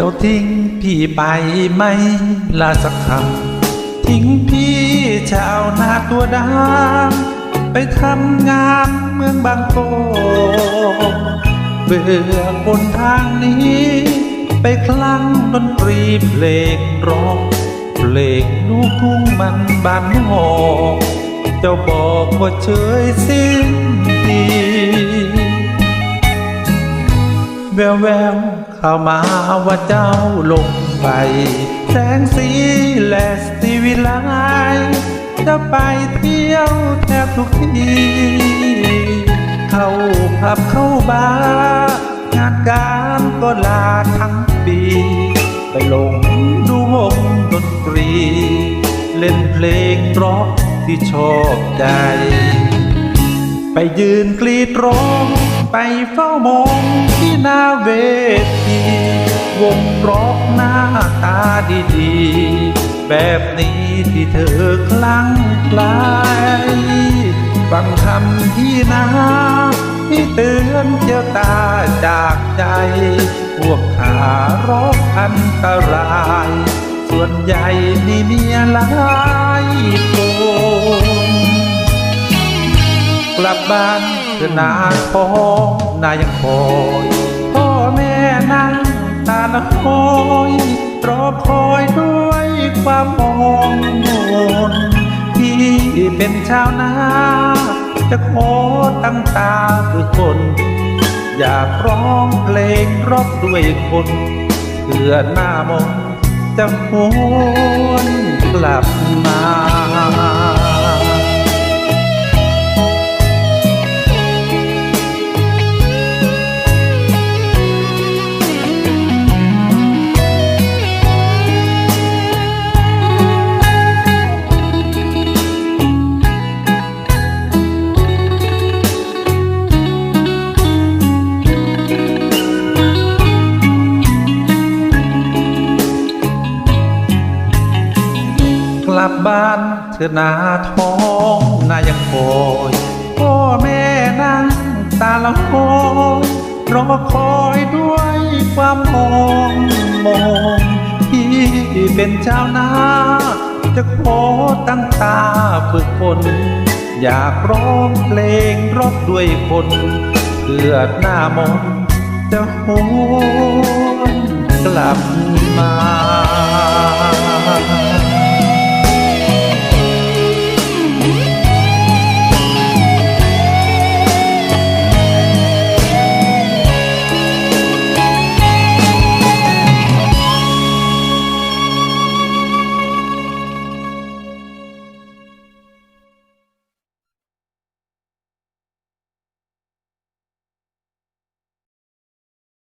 จ้าทิ้งพี่ไปไม่ลาสักคำทิ้งพี่ชาวนาตัวดำไปทำงานเมืองบางโพเบื่อคนทางนี้ ไปคลั่งดนตรีเพลงร็อกเพลงลูกทุ่งมันบานหอกเจ้าบอกว่าเฉยสิ้ แววแววๆเข้ามาว่าเจ้าลงไป แสงสีและสติวิไลจะไปเที่ยวแทบทุกทีเข้าผับเข้าบาร์งานการก็ลาทั้งปี ไปลงดูวงดนตรี เล่นเพลงร็อกที่ชอบใจ ไปยืนกรีดร้อง ไปเฝ้ามองที่หน้าเวทีวงร็อกหน้าตาดีๆ แบบนี้ที่เธอคลั่งไคล้ายฟังคำที่นาที่เตือนเจ้าตาจากใจ พวกขารอกอันตราย ส่วนใหญ่มีเมียหลายคนกลับบ้าน เธอนาทองนายังคอยพ่อแม่นั่งตาละคอยรอคอยด้วยความมองมนที่เป็นชาวนาจะขอตั้งตาคือคน อยากร้องเพลงร็อกด้วยคนเพื่อหน้ามนต์จะหวนกลับมา ลับบ้านเธอนาท้องนายังคอยพ่อแม่นั่งตาละคอยรอคอยด้วยความมองมองที่เป็นชาวนาจะขอตั้งตาฝึกฝนอยากร้องเพลงร็อกด้วยคนเพื่อหน้ามนจะหวนกลับมา